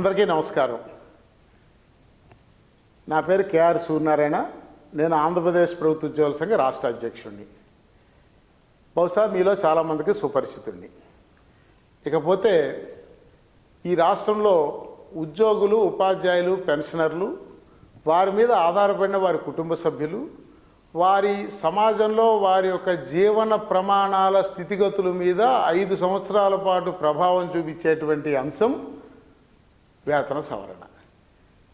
అందరికీ నమస్కారం. నా పేరు కేఆర్ సూర్యనారాయణ. నేను ఆంధ్రప్రదేశ్ ప్రభుత్వ ఉద్యోగుల సంఘ రాష్ట్ర అధ్యక్షుడిని. బహుశా మీలో చాలామందికి సుపరిచితుడిని. ఇకపోతే ఈ రాష్ట్రంలో ఉద్యోగులు ఉపాధ్యాయులు పెన్షనర్లు వారి మీద ఆధారపడిన వారి కుటుంబ సభ్యులు వారి సమాజంలో వారి యొక్క జీవన ప్రమాణాల స్థితిగతుల మీద ఐదు సంవత్సరాల పాటు ప్రభావం చూపించేటువంటి అంశం వేతన సవరణ.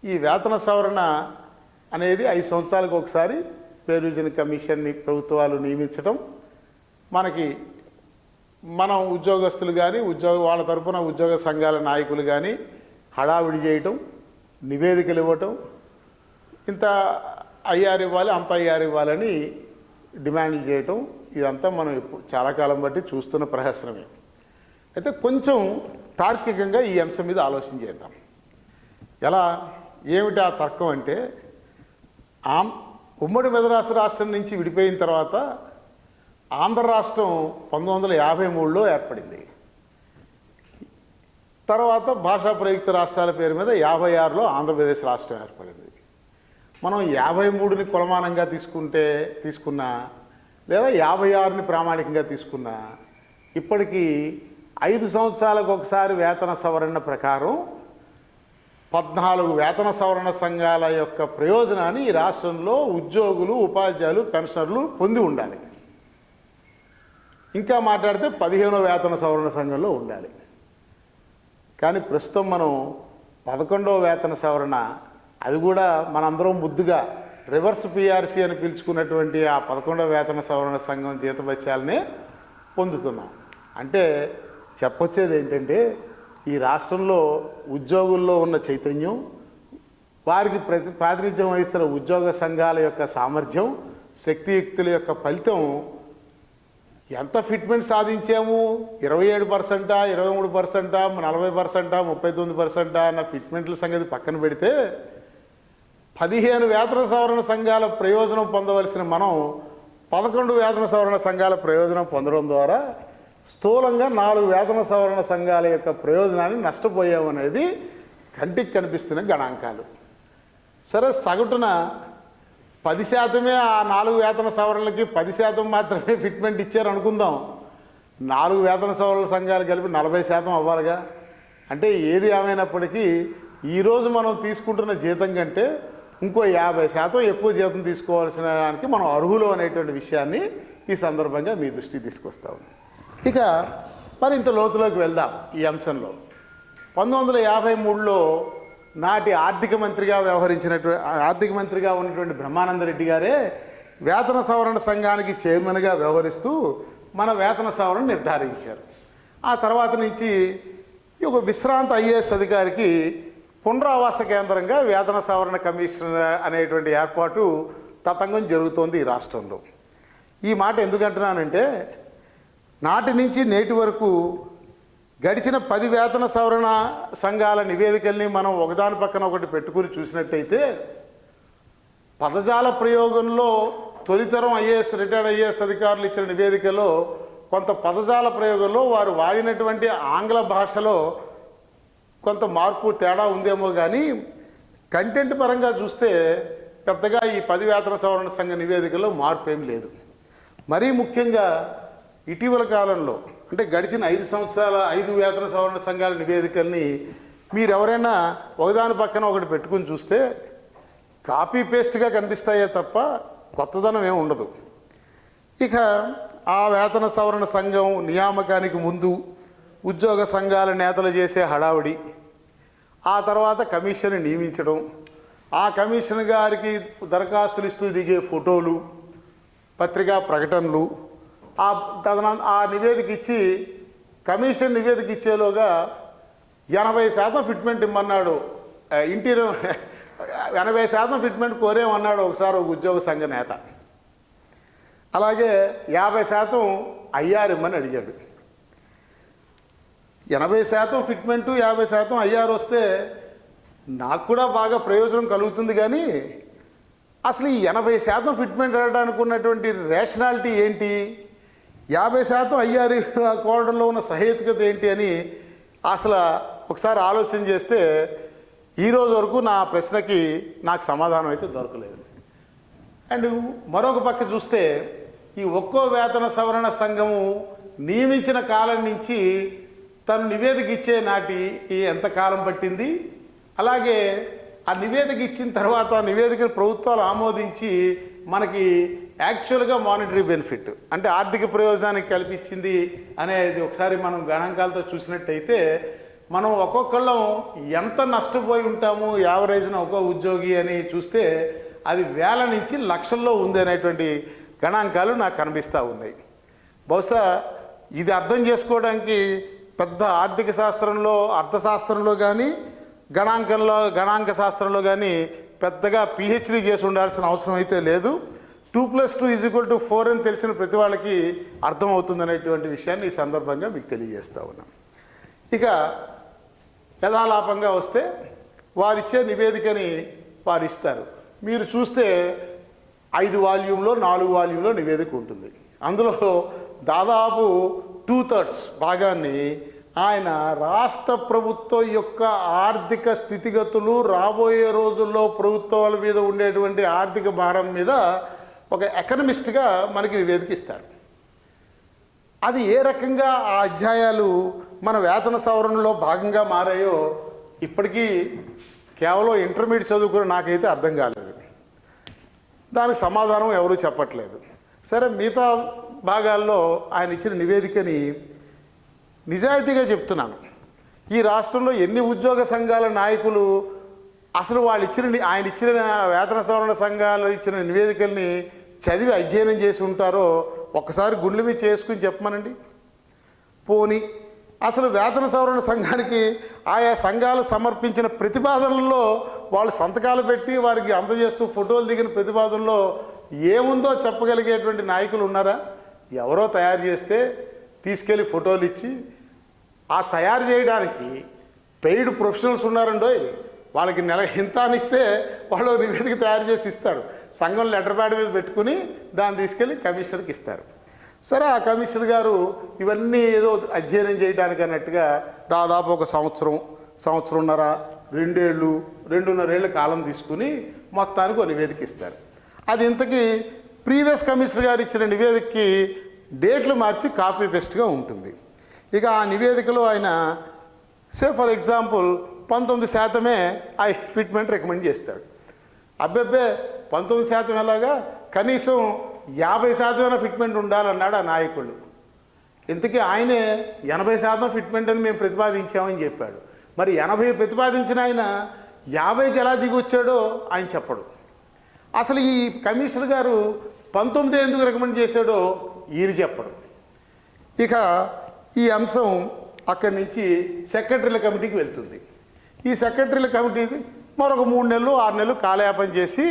ఈ వేతన సవరణ అనేది ఐదు సంవత్సరాలకు ఒకసారి పే కమిషన్ని ప్రభుత్వాలు నియమించడం మనకి మనం ఉద్యోగస్తులు కానీ ఉద్యోగ వాళ్ళ తరపున ఉద్యోగ సంఘాల నాయకులు కానీ హడావిడి చేయటం నివేదికలు ఇవ్వటం ఇంత ఐఆర్ ఇవ్వాలి అంత ఐఆర్ ఇవ్వాలని డిమాండ్లు చేయటం ఇదంతా మనం ఇప్పుడు చాలా కాలం బట్టి చూస్తున్న ప్రహసనమే. అయితే కొంచెం తార్కికంగా ఈ అంశం మీద ఆలోచన చేద్దాం. ఎలా? ఏమిటి ఆ తర్కం అంటే ఆం ఉమ్మడి మద్రాసు రాష్ట్రం నుంచి విడిపోయిన తర్వాత ఆంధ్ర రాష్ట్రం పంతొమ్మిది వందల యాభై మూడులో ఏర్పడింది. తర్వాత భాషా ప్రయుక్త రాష్ట్రాల పేరు మీద యాభై ఆరులో ఆంధ్రప్రదేశ్ రాష్ట్రం ఏర్పడింది. మనం యాభై మూడుని కొలమానంగా తీసుకుంటే తీసుకున్నా లేదా యాభై ఆరుని ప్రామాణికంగా తీసుకున్నా ఇప్పటికీ ఐదు సంవత్సరాలకు ఒకసారి వేతన సవరణ ప్రకారం పద్నాలుగు వేతన సవరణ సంఘాల యొక్క ప్రయోజనాన్ని ఈ రాష్ట్రంలో ఉద్యోగులు ఉపాధ్యాయులు పెన్షనర్లు పొంది ఉండాలి. ఇంకా మాట్లాడితే పదిహేనో వేతన సవరణ సంఘంలో ఉండాలి. కానీ ప్రస్తుతం మనం పదకొండవ వేతన సవరణ అది కూడా మనందరం ముద్దుగా రివర్స్ పిఆర్సీ అని పిలుచుకున్నటువంటి ఆ పదకొండవ వేతన సవరణ సంఘం జీతభత్యాలనే పొందుతున్నాం. అంటే చెప్పొచ్చేది ఏంటంటే ఈ రాష్ట్రంలో ఉద్యోగుల్లో ఉన్న చైతన్యం వారికి ప్రతి ప్రాతినిధ్యం వహిస్తున్న ఉద్యోగ సంఘాల యొక్క సామర్థ్యం శక్తియుక్తుల యొక్క ఫలితం ఎంత ఫిట్మెంట్ సాధించాము? ఇరవై ఏడు పర్సెంటా ఇరవై మూడు పర్సెంటా నలభై పర్సెంటా ముప్పై తొమ్మిది పర్సెంటా అన్న ఫిట్మెంట్ల సంగతి పక్కన పెడితే పదిహేను వేతన సవరణ సంఘాల ప్రయోజనం పొందవలసిన మనం పదకొండు వేతన సవరణ సంఘాల ప్రయోజనం పొందడం ద్వారా స్థూలంగా నాలుగు వేతన సవరణ సంఘాల యొక్క ప్రయోజనాన్ని నష్టపోయామనేది కంటికి కనిపిస్తున్న గణాంకాలు. సరే సగటున పది శాతమే ఆ నాలుగు వేతన సవరణలకి పది శాతం మాత్రమే ఫిట్మెంట్ ఇచ్చారు అనుకుందాం. నాలుగు వేతన సవరణ సంఘాలు కలిపి నలభై శాతం అవ్వాలిగా. అంటే ఏది ఏమైనప్పటికీ ఈరోజు మనం తీసుకుంటున్న జీతం కంటే ఇంకో యాభై శాతం ఎక్కువ జీతం తీసుకోవాల్సిన దానికి మనం అర్హులు అనేటువంటి విషయాన్ని ఈ సందర్భంగా మీ దృష్టికి తీసుకొస్తాము. ఇక మరింత లోతులోకి వెళ్దాం ఈ అంశంలో. పంతొమ్మిది వందల యాభై మూడులో నాటి ఆర్థిక మంత్రిగా వ్యవహరించినటువంటి ఆర్థిక మంత్రిగా ఉన్నటువంటి బ్రహ్మానందరెడ్డి గారే వేతన సవరణ సంఘానికి చైర్మన్గా వ్యవహరిస్తూ మన వేతన సవరణ నిర్ధారించారు. ఆ తర్వాత నుంచి ఈ ఒక విశ్రాంత ఐఏఎస్ అధికారికి పునరావాస కేంద్రంగా వేతన సవరణ కమిషన్ అనేటువంటి ఏర్పాటు తతంగం జరుగుతోంది ఈ రాష్ట్రంలో. ఈ మాట ఎందుకంటున్నానంటే నాటి నుంచి నేటి వరకు గడిచిన పది వేతన సవరణ సంఘాల నివేదికల్ని మనం ఒకదాని పక్కన ఒకటి పెట్టుకుని చూసినట్టయితే పదజాల ప్రయోగంలో తొలితరం ఐఏఎస్ రిటైర్డ్ ఐఏఎస్ అధికారులు ఇచ్చిన నివేదికలో కొంత పదజాల ప్రయోగంలో వారు వాడినటువంటి ఆంగ్ల భాషలో కొంత మార్పు తేడా ఉందేమో కానీ కంటెంట్ పరంగా చూస్తే పెద్దగా ఈ పది వేతన సవరణ సంఘ నివేదికలో మార్పు ఏం లేదు. మరీ ముఖ్యంగా ఇటీవల కాలంలో అంటే గడిచిన ఐదు సంవత్సరాల ఐదు వేతన సవరణ సంఘాల నివేదికల్ని మీరు ఎవరైనా ఒకదాని పక్కన ఒకటి పెట్టుకుని చూస్తే కాపీ పేస్ట్గా కనిపిస్తాయే తప్ప కొత్తదనం ఏమి ఉండదు. ఇక ఆ వేతన సవరణ సంఘం నియామకానికి ముందు ఉద్యోగ సంఘాల నేతలు చేసే హడావుడి ఆ తర్వాత కమిషన్ నియమించడం ఆ కమిషన్ గారికి దరఖాస్తులు ఇస్తూ దిగే ఫోటోలు పత్రికా ప్రకటనలు ఆ తదన ఆ నివేదిక ఇచ్చి కమిషన్ నివేదిక ఇచ్చేలోగా ఎనభై శాతం ఫిట్మెంట్ ఇమ్మన్నాడు. ఇంటీరియర్ ఎనభై శాతం ఫిట్మెంట్ కోరేమన్నాడు ఒకసారి ఒక ఉద్యోగ సంఘ నేత. అలాగే యాభై శాతం ఐఆర్ ఇమ్మని అడిగాడు. ఎనభై శాతం ఫిట్మెంటు యాభై శాతం ఐఆర్ వస్తే నాకు కూడా బాగా ప్రయోజనం కలుగుతుంది కానీ అసలు ఈ ఎనభై శాతం ఫిట్మెంట్ అడగడానికి ఉన్నటువంటి రేషనాలిటీ ఏంటి? యాభై శాతం ఐఆర్ కోరడంలో ఉన్న సహేతుకత ఏంటి అని అసలు ఒకసారి ఆలోచన చేస్తే ఈరోజు వరకు నా ప్రశ్నకి నాకు సమాధానం అయితే దొరకలేదు. అండ్ మరొక పక్క చూస్తే ఈ ఒక్కో వేతన సవరణ సంఘము నియమించిన కాలం నుంచి తను నివేదిక ఇచ్చే నాటి ఎంతకాలం ఎంత కాలం పట్టింది? అలాగే ఆ నివేదిక ఇచ్చిన తర్వాత ఆ నివేదికను ప్రభుత్వాలు ఆమోదించి మనకి యాక్చువల్గా మానిటరీ బెనిఫిట్ అంటే ఆర్థిక ప్రయోజనానికి కల్పించింది అనేది ఒకసారి మనం గణాంకాలతో చూసినట్టయితే మనం ఒక్కొక్కళ్ళం ఎంత నష్టపోయి ఉంటాము యావరేజ్న ఒక్కో ఉద్యోగి అని చూస్తే అది వేల నుంచి లక్షల్లో ఉంది అనేటువంటి గణాంకాలు నాకు కనిపిస్తూ ఉన్నాయి. బహుశా ఇది అర్థం చేసుకోవడానికి పెద్ద ఆర్థిక శాస్త్రంలో అర్థశాస్త్రంలో కానీ గణాంకంలో గణాంక శాస్త్రంలో కానీ పెద్దగా పిహెచ్డీ చేసి ఉండాల్సిన అవసరం అయితే లేదు. Two plus two is equal to four అని తెలిసిన ప్రతి వాళ్ళకి అర్థమవుతుంది అనేటువంటి విషయాన్ని ఈ సందర్భంగా మీకు తెలియజేస్తా ఉన్నాం. ఇక యథాలాపంగా వస్తే వారిచ్చే నివేదికని వారు ఇస్తారు మీరు చూస్తే ఐదు వాల్యూమ్లో నాలుగు వాల్యూమ్లో నివేదిక ఉంటుంది. అందులో దాదాపు టూ థర్డ్స్ భాగాన్ని ఆయన రాష్ట్ర ప్రభుత్వం యొక్క ఆర్థిక స్థితిగతులు రాబోయే రోజుల్లో ప్రభుత్వాల మీద ఉండేటువంటి ఆర్థిక భారం మీద ఒక ఎకనమిస్ట్గా మనకి నివేదిక ఇస్తారు అది ఏ రకంగా ఆ అధ్యాయాలు మన వేతన సవరణలో భాగంగా మారాయో ఇప్పటికీ కేవలం ఇంటర్మీడియట్ చదువుకుని నాకైతే అర్థం కాలేదు. దానికి సమాధానం ఎవరూ చెప్పట్లేదు. సరే మిగతా భాగాల్లో ఆయన ఇచ్చిన నివేదికని నిజాయితీగా చెప్తున్నాను. ఈ రాష్ట్రంలో ఎన్ని ఉద్యోగ సంఘాల నాయకులు అసలు వాళ్ళు ఇచ్చిన ఆయన ఇచ్చిన వేతన సవరణ సంఘాలు ఇచ్చిన నివేదికల్ని చదివి అధ్యయనం చేసి ఉంటారో ఒక్కసారి గుండెల మీద చేసుకుని చెప్పమనండి. పోని అసలు వేతన సవరణ సంఘానికి ఆయా సంఘాలు సమర్పించిన ప్రతిపాదనల్లో వాళ్ళు సంతకాలు పెట్టి వారికి అందజేస్తూ ఫోటోలు దిగిన ప్రతిపాదనలో ఏముందో చెప్పగలిగేటువంటి నాయకులు ఉన్నారా? ఎవరో తయారు చేస్తే తీసుకెళ్ళి ఫోటోలు ఇచ్చి ఆ తయారు చేయడానికి పెయిడ్ ప్రొఫెషనల్స్ ఉన్నారండోయ్ వాళ్ళకి నెల ఇంత అని ఇస్తే వాళ్ళు నివేదిక తయారు చేసి ఇస్తారు. సంఘం లెటర్ ప్యాడ్ మీద పెట్టుకుని దాన్ని తీసుకెళ్ళి కమిషనర్కి ఇస్తారు. సరే ఆ కమిషనర్ గారు ఇవన్నీ ఏదో అధ్యయనం చేయడానికి అన్నట్టుగా దాదాపు ఒక సంవత్సరం సంవత్సరంన్నర రెండేళ్ళు రెండున్నరేళ్ళ కాలం తీసుకుని మొత్తానికి ఒక నివేదిక ఇస్తారు. అది ఇంతకీ ప్రీవియస్ కమిషనర్ గారు ఇచ్చిన నివేదికకి డేట్లు మార్చి కాపీ పేస్ట్గా ఉంటుంది. ఇక ఆ నివేదికలో ఆయన సే ఫర్ ఎగ్జాంపుల్ పంతొమ్మిది శాతమే ఆ ఫిట్మెంట్ రికమెండ్ చేస్తాడు. అబ్బెబ్బే పంతొమ్మిది శాతం ఎలాగా? కనీసం యాభై శాతమైన ఫిట్మెంట్ ఉండాలన్నాడు ఆ నాయకుడు. ఇంతకీ ఆయనే ఎనభై శాతం ఫిట్మెంట్ అని మేము ప్రతిపాదించామని చెప్పాడు. మరి ఎనభై ప్రతిపాదించిన ఆయన యాభైకి ఎలా దిగి వచ్చాడో ఆయన చెప్పడు. అసలు ఈ కమిషనర్ గారు పంతొమ్మిది ఎందుకు రికమెండ్ చేశాడో ఈయన చెప్పడు. ఇక ఈ అంశం అక్కడి నుంచి సెక్రటరీల కమిటీకి వెళ్తుంది. ఈ సెక్రటరీల కమిటీ మరొక మూడు నెలలు ఆరు నెలలు కాలయాపన చేసి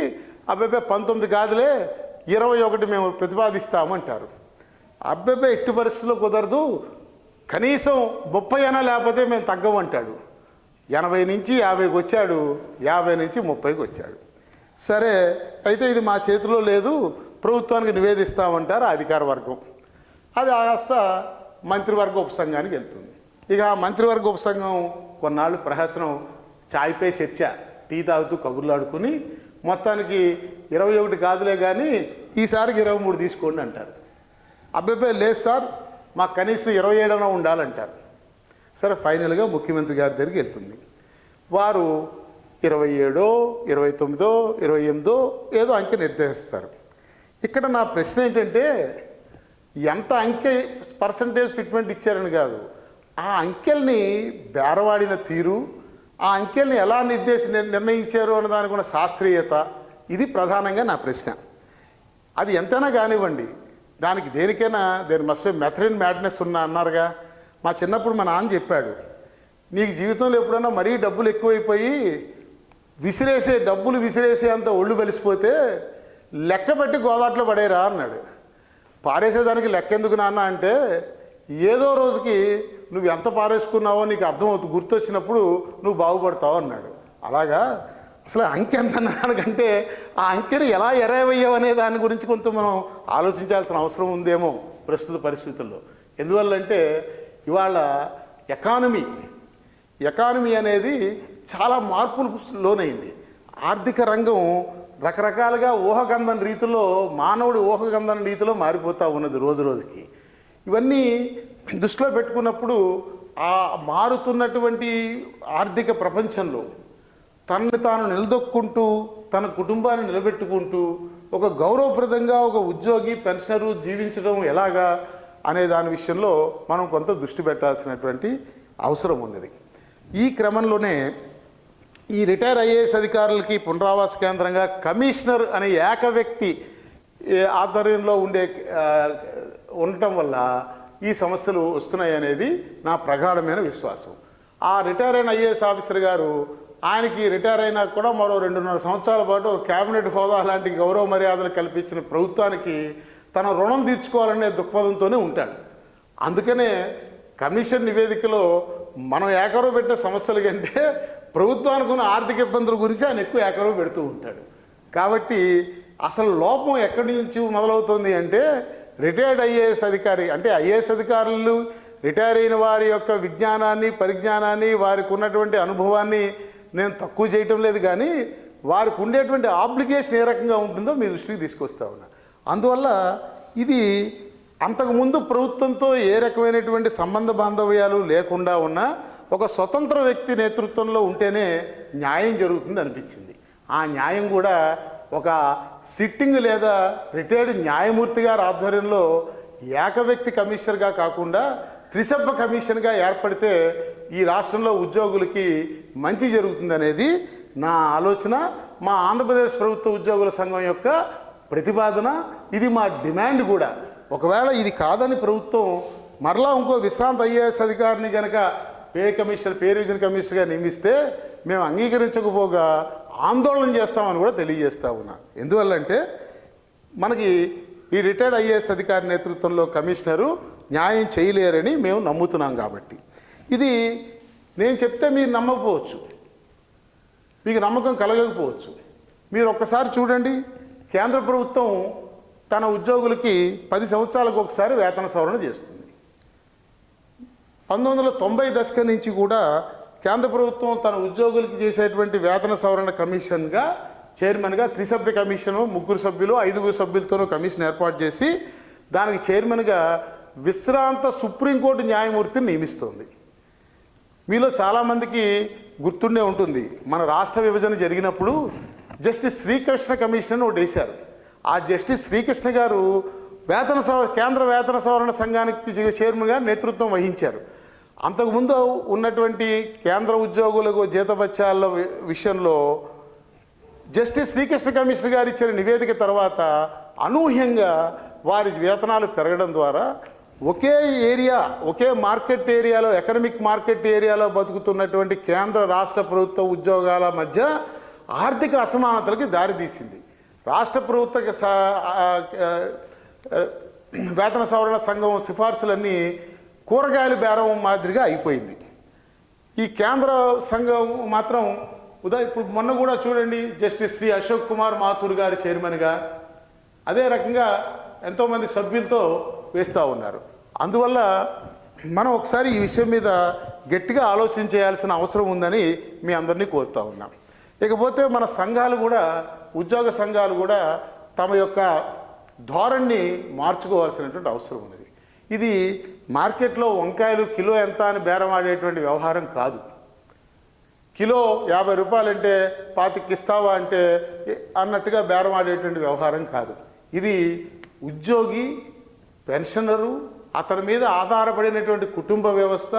అబ్బాయి పంతొమ్మిది కాదులే ఇరవై ఒకటి మేము ప్రతిపాదిస్తామంటారు అబ్బాయి ఎట్టి పరిస్థితుల్లో కుదరదు కనీసం ముప్పై అయినా లేకపోతే మేము తగ్గమంటాడు ఎనభై నుంచి యాభైకి వచ్చాడు యాభై నుంచి ముప్పైకి వచ్చాడు. సరే అయితే ఇది మా చేతిలో లేదు ప్రభుత్వానికి నివేదిస్తామంటారు అధికార వర్గం. అది కాస్త మంత్రివర్గ ఉపసంఘానికి వెళ్తుంది. ఇక ఆ మంత్రివర్గ ఉపసంఘం కొన్నాళ్ళు ప్రహసనం చాయ్పై చర్చ టీ తాగుతూ కబుర్లాడుకుని మొత్తానికి ఇరవై ఒకటి కాదులే కానీ ఈసారికి ఇరవై మూడు తీసుకోండి అంటారు. అబ్బాయి లేదు సార్ మాకు కనీసం ఇరవై ఏడన ఉండాలంటారు. సరే ఫైనల్గా ముఖ్యమంత్రి గారి దగ్గరికి వెళ్తుంది. వారు ఇరవై ఏడో ఇరవై తొమ్మిదో ఇరవై ఎనిమిదో ఏదో అంకె నిర్దేశిస్తారు. ఇక్కడ నా ప్రశ్న ఏంటంటే ఎంత అంకె పర్సంటేజ్ ఫిట్మెంట్ ఇచ్చారని కాదు. ఆ అంకెల్ని బేరవాడిన తీరు ఆ అంకెల్ని ఎలా నిర్దేశ నిర్ణయించారు అన్న దానికి ఉన్న శాస్త్రీయత ఇది ప్రధానంగా నా ప్రశ్న. అది ఎంతైనా కానివ్వండి దానికి దేనికైనా దేని మస్ట్ మెథడిన్ మ్యాడ్నెస్ ఉన్నా అన్నారుగా. మా చిన్నప్పుడు మా నాన్న చెప్పాడు నీకు జీవితంలో ఎప్పుడైనా మరీ డబ్బులు ఎక్కువైపోయి విసిరేసే డబ్బులు విసిరేసే అంత ఒళ్ళు బలిసిపోతే లెక్క పెట్టి గోదాట్లో పడేరా అన్నాడు. పారేసేదానికి లెక్క ఎందుకు నాన్న అంటే ఏదో రోజుకి నువ్వు ఎంత పారేసుకున్నావో నీకు అర్థమవుతుంది గుర్తొచ్చినప్పుడు నువ్వు బాగుపడతావు అన్నాడు. అలాగా? అసలు అంకె ఎంత అన్నానికంటే ఆ అంకెను ఎలా ఎరవేయవు అనే దాని గురించి కొంత మనం ఆలోచించాల్సిన అవసరం ఉందేమో ప్రస్తుత పరిస్థితుల్లో. ఎందువల్లంటే ఇవాళ ఎకానమీ ఎకానమీ అనేది చాలా మార్పులు లోనైంది. ఆర్థిక రంగం రకరకాలుగా ఊహగంధం రీతిలో మానవుడి ఊహగంధం రీతిలో మారిపోతూ ఉన్నది రోజు రోజుకి. ఇవన్నీ దృష్టిలో పెట్టుకున్నప్పుడు ఆ మారుతున్నటువంటి ఆర్థిక ప్రపంచంలో తనని తాను నిలదొక్కుంటూ తన కుటుంబాన్ని నిలబెట్టుకుంటూ ఒక గౌరవప్రదంగా ఒక ఉద్యోగి పెన్షనరు జీవించడం ఎలాగా అనే దాని విషయంలో మనం కొంత దృష్టి పెట్టాల్సినటువంటి అవసరం ఉన్నది. ఈ క్రమంలోనే ఈ రిటైర్ ఐఏఎస్ అధికారులకి పునరావాస కేంద్రంగా కమిషనర్ అనే ఏక వ్యక్తి ఆధ్వర్యంలో ఉండే ఉండటం వల్ల ఈ సమస్యలు వస్తున్నాయి అనేది నా ప్రగాఢమైన విశ్వాసం. ఆ రిటైర్ అయిన ఐఏఎస్ ఆఫీసర్ గారు ఆయనకి రిటైర్ అయినా కూడా మరో రెండున్నర సంవత్సరాల పాటు కేబినెట్ హోదా లాంటి గౌరవ మర్యాదలు కల్పించిన ప్రభుత్వానికి తన రుణం తీర్చుకోవాలనే దృక్పథంతోనే ఉంటాడు. అందుకనే కమిషన్ నివేదికలో మనం ఏకరవ పెట్టిన సమస్యల కంటే ప్రభుత్వానికి ఉన్న ఆర్థిక ఇబ్బందుల గురించి ఆయన ఎక్కువ ఏకరవ పెడుతూ ఉంటాడు. కాబట్టి అసలు లోపం ఎక్కడి నుంచి మొదలవుతుంది అంటే రిటైర్డ్ ఐఏఎస్ అధికారి అంటే ఐఏఎస్ అధికారులు రిటైర్ అయిన వారి యొక్క విజ్ఞానాన్ని పరిజ్ఞానాన్ని వారికి ఉన్నటువంటి అనుభవాన్ని నేను తక్కువ చేయటం లేదు కానీ వారికి ఉండేటువంటి ఆబ్లిగేషన్ ఏ రకంగా ఉంటుందో మీ దృష్టికి తీసుకొస్తా ఉన్నా. అందువల్ల ఇది అంతకుముందు ప్రభుత్వంతో ఏ రకమైనటువంటి సంబంధ బాంధవ్యాలు లేకుండా ఉన్నా ఒక స్వతంత్ర వ్యక్తి నేతృత్వంలో ఉంటేనే న్యాయం జరుగుతుంది అనిపించింది. ఆ న్యాయం కూడా ఒక సిట్టింగ్ లేదా రిటైర్డ్ న్యాయమూర్తి గారి ఆధ్వర్యంలో ఏక వ్యక్తి కమిషనర్గా కాకుండా త్రిసభ్య కమిషన్గా ఏర్పడితే ఈ రాష్ట్రంలో ఉద్యోగులకి మంచి జరుగుతుందనేది నా ఆలోచన. మా ఆంధ్రప్రదేశ్ ప్రభుత్వ ఉద్యోగుల సంఘం యొక్క ప్రతిపాదన ఇది మా డిమాండ్ కూడా. ఒకవేళ ఇది కాదని ప్రభుత్వం మరలా ఇంకో విశ్రాంత ఐఏఎస్ అధికారిని కనుక పే కమిషనర్ పే రివిజన్ కమిషనర్గా నియమిస్తే మేము అంగీకరించకపోగా ఆందోళన చేస్తామని కూడా తెలియజేస్తా ఉన్నా. ఎందువల్లంటే మనకి ఈ రిటైర్డ్ ఐఏఎస్ అధికారి నేతృత్వంలో కమిషనరు న్యాయం చేయలేరని మేము నమ్ముతున్నాం కాబట్టి. ఇది నేను చెప్తే మీరు నమ్మకపోవచ్చు. మీకు నమ్మకం కలగకపోవచ్చు. మీరు ఒక్కసారి చూడండి కేంద్ర ప్రభుత్వం తన ఉద్యోగులకి పది సంవత్సరాలకు ఒకసారి వేతన సవరణ చేస్తుంది. పంతొమ్మిది వందల తొంభై దశకం నుంచి కూడా కేంద్ర ప్రభుత్వం తన ఉద్యోగులకి చేసేటువంటి వేతన సవరణ కమిషన్గా చైర్మన్గా త్రిసభ్య కమిషను ముగ్గురు సభ్యులు ఐదుగురు సభ్యులతోనూ కమిషన్ ఏర్పాటు చేసి దానికి చైర్మన్గా విశ్రాంత సుప్రీంకోర్టు న్యాయమూర్తిని నియమిస్తోంది. మీలో చాలామందికి గుర్తుండే ఉంటుంది మన రాష్ట్ర విభజన జరిగినప్పుడు జస్టిస్ శ్రీకృష్ణ కమిషన్ ఒకటి వేశారు. ఆ జస్టిస్ శ్రీకృష్ణ గారు వేతన సవ కేంద్ర వేతన సవరణ సంఘానికి చైర్మన్గా నేతృత్వం వహించారు. అంతకుముందు ఉన్నటువంటి కేంద్ర ఉద్యోగులకు జీతభత్యాల వి- విషయంలో జస్టిస్ శ్రీకృష్ణ కమిషనర్ గారు ఇచ్చిన నివేదిక తర్వాత అనూహ్యంగా వారి వేతనాలు పెరగడం ద్వారా ఒకే ఏరియా ఒకే మార్కెట్ ఏరియాలో ఎకనమిక్ మార్కెట్ ఏరియాలో బతుకుతున్నటువంటి కేంద్ర రాష్ట్ర ప్రభుత్వ ఉద్యోగాల మధ్య ఆర్థిక అసమానతలకి దారితీసింది రాష్ట్ర ప్రభుత్వ స- వేతన సవరణ సంఘం సిఫార్సులన్నీ కూరగాయల బేరం మాదిరిగా అయిపోయింది. ఈ కేంద్ర సంఘం మాత్రం ఉదా ఇప్పుడు మొన్న కూడా చూడండి జస్టిస్ శ్రీ అశోక్ కుమార్ మాథూర్ గారి చైర్మన్గా అదే రకంగా ఎంతోమంది సభ్యులతో వేస్తూ ఉన్నారు. అందువల్ల మనం ఒకసారి ఈ విషయం మీద గట్టిగా ఆలోచన చేయాల్సిన అవసరం ఉందని మీ అందరినీ కోరుతూ ఉన్నాం. ఇకపోతే మన సంఘాలు కూడా ఉద్యోగ సంఘాలు కూడా తమ యొక్క ధోరణిని మార్చుకోవాల్సినటువంటి అవసరం ఉన్నది. ఇది మార్కెట్లో వంకాయలు కిలో ఎంత అని బేరం ఆడేటువంటి వ్యవహారం కాదు. కిలో యాభై రూపాయలంటే పాతికి ఇస్తావా అంటే అన్నట్టుగా బేరం ఆడేటువంటి వ్యవహారం కాదు. ఇది ఉద్యోగి పెన్షనరు అతని మీద ఆధారపడినటువంటి కుటుంబ వ్యవస్థ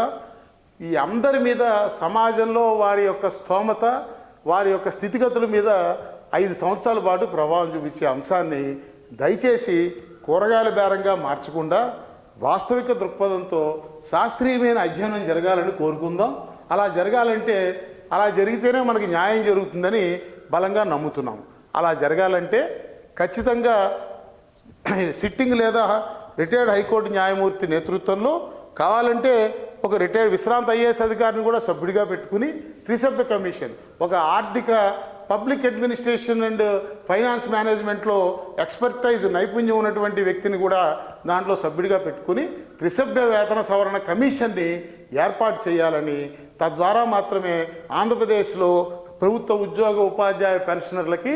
ఈ అందరి మీద సమాజంలో వారి యొక్క స్తోమత వారి యొక్క స్థితిగతుల మీద ఐదు సంవత్సరాల పాటు ప్రభావం చూపించే అంశాన్ని దయచేసి కూరగాయల బేరంగా మార్చకుండా వాస్తవిక దృక్పథంతో శాస్త్రీయమైన అధ్యయనం జరగాలని కోరుకుందాం. అలా జరగాలంటే అలా జరిగితేనే మనకి న్యాయం జరుగుతుందని బలంగా నమ్ముతున్నాం. అలా జరగాలంటే ఖచ్చితంగా సిట్టింగ్ లేదా రిటైర్డ్ హైకోర్టు న్యాయమూర్తి నేతృత్వంలో కావాలంటే ఒక రిటైర్డ్ విశ్రాంత ఐఏఎస్ అధికారిని కూడా సభ్యుడిగా పెట్టుకుని త్రిసభ్య కమిషన్ ఒక ఆర్థిక పబ్లిక్ అడ్మినిస్ట్రేషన్ అండ్ ఫైనాన్స్ మేనేజ్మెంట్లో ఎక్స్పర్టైజ్ నైపుణ్యం ఉన్నటువంటి వ్యక్తిని కూడా దాంట్లో సభ్యుడిగా పెట్టుకుని త్రిసభ్య వేతన సవరణ కమిషన్ని ఏర్పాటు చేయాలని తద్వారా మాత్రమే ఆంధ్రప్రదేశ్లో ప్రభుత్వ ఉద్యోగ ఉపాధ్యాయ పెన్షనర్లకి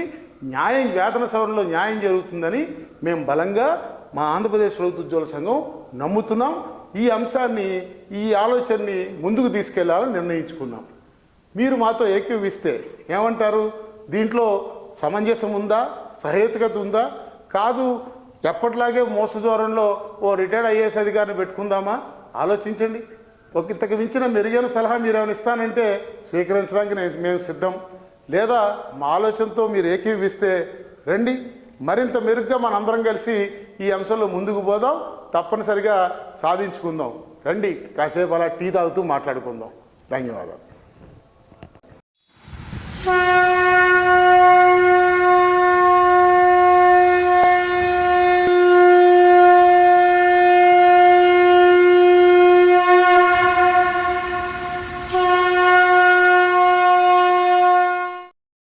న్యాయం వేతన సవరణలో న్యాయం జరుగుతుందని మేము బలంగా మా ఆంధ్రప్రదేశ్ ప్రభుత్వ ఉద్యోగుల సంఘం నమ్ముతున్నాం. ఈ అంశాన్ని ఈ ఆలోచనని ముందుకు తీసుకెళ్ళాలని నిర్ణయించుకున్నాం. మీరు మాతో ఏకీవిస్తే ఏమంటారు? దీంట్లో సమంజసం ఉందా? సహేతుకత ఉందా? కాదు ఎప్పటిలాగే మోసదూరంలో ఓ రిటైర్డ్ ఐఏఎస్ అధికారిని పెట్టుకుందామా? ఆలోచించండి. ఒక ఇంతకు మించిన మెరుగైన సలహా మీరు ఏమైనా ఇస్తానంటే స్వీకరించడానికి నేను మేము సిద్ధం. లేదా మా ఆలోచనతో మీరు ఏకీవిస్తే రండి. మరింత మెరుగ్గా మనందరం కలిసి ఈ అంశంలో ముందుకు పోదాం. తప్పనిసరిగా సాధించుకుందాం. రండి. కాసేపు అలా టీ తాగుతూ మాట్లాడుకుందాం. ధన్యవాదాలు.